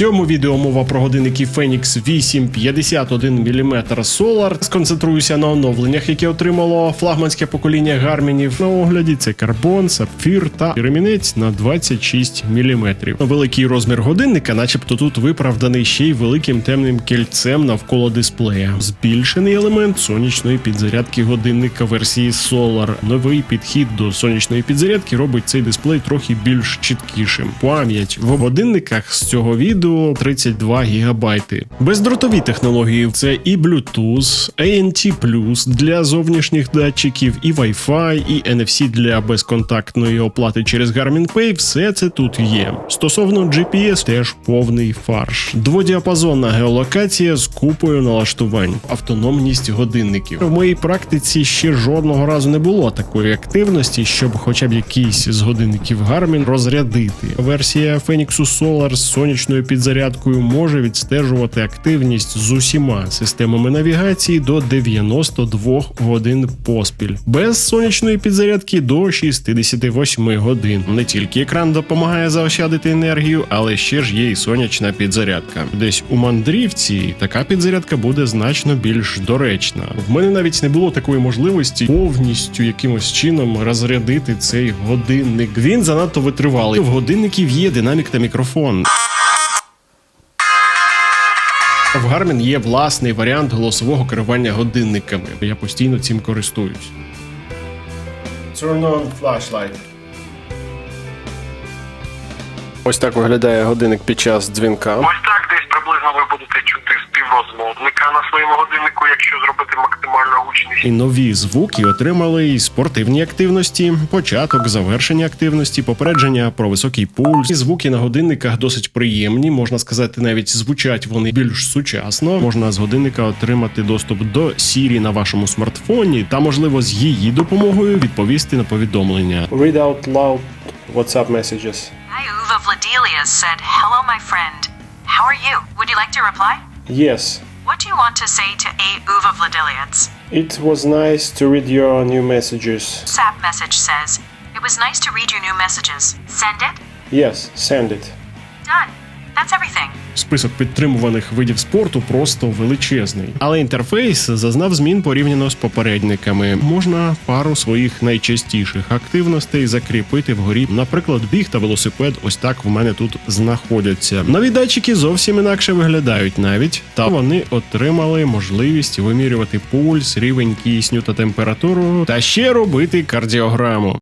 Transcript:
цьому відео мова про годинники Phoenix 8 51 мм Solar. Сконцентруюся на оновленнях, які отримало флагманське покоління гармінів. На огляді це карбон, сапфір та ремінець на 26 мм. Великий розмір годинника, начебто тут виправданий ще й великим темним кільцем навколо дисплея. Збільшений елемент сонячної підзарядки годинника версії Solar. Новий підхід до сонячної підзарядки робить цей дисплей трохи більш чіткішим. Пам'ять в годинниках з цього відео 32 гігабайти. Бездротові технології це і Bluetooth, ANT+, для зовнішніх датчиків, і Wi-Fi, і NFC для безконтактної оплати через Garmin Pay. Все це тут є. Стосовно GPS, теж повний фарш. Дводіапазонна геолокація з купою налаштувань, автономність годинників. В моїй практиці ще жодного разу не було такої активності, щоб хоча б якийсь з годинників Garmin розрядити. Версія Phoenix Solar з сонячною підзарядкою може відстежувати активність з усіма системами навігації до 92 годин поспіль, без сонячної підзарядки до 68 годин. Не тільки екран допомагає заощадити енергію, але ще ж є і сонячна підзарядка. Десь у мандрівці така підзарядка буде значно більш доречна. В мене навіть не було такої можливості повністю якимось чином розрядити цей годинник. Він занадто витривалий. В годинників є динамік та мікрофон. В Garmin є власний варіант голосового керування годинниками. Я постійно цим користуюсь. Turn on flashlight. Ось так виглядає годинник під час дзвінка. Ось так десь приблизно ви будете чути співрозмовника на своєму годиннику, якщо зробити максимальну гучність. І нові звуки отримали і спортивні активності, початок, завершення активності, попередження про високий пульс. І звуки на годинниках досить приємні. Можна сказати, навіть звучать вони більш сучасно. Можна з годинника отримати доступ до Siri на вашому смартфоні та, можливо, з її допомогою відповісти на повідомлення. Read out loud WhatsApp messages. Hi, Uva Vladelius said, Hello, my friend. How are you? Would you like to reply? Yes, What do you want to say to A Uva Vladelius? it was nice to read your new messages. SAP message says, It was nice to read your new messages. Send it? Yes, send it. Список підтримуваних видів спорту просто величезний, але інтерфейс зазнав змін порівняно з попередниками. Можна пару своїх найчастіших активностей закріпити вгорі. Наприклад, біг та велосипед. Ось так в мене тут знаходяться. Нові датчики зовсім інакше виглядають навіть, та вони отримали можливість вимірювати пульс, рівень кисню та температуру, та ще робити кардіограму.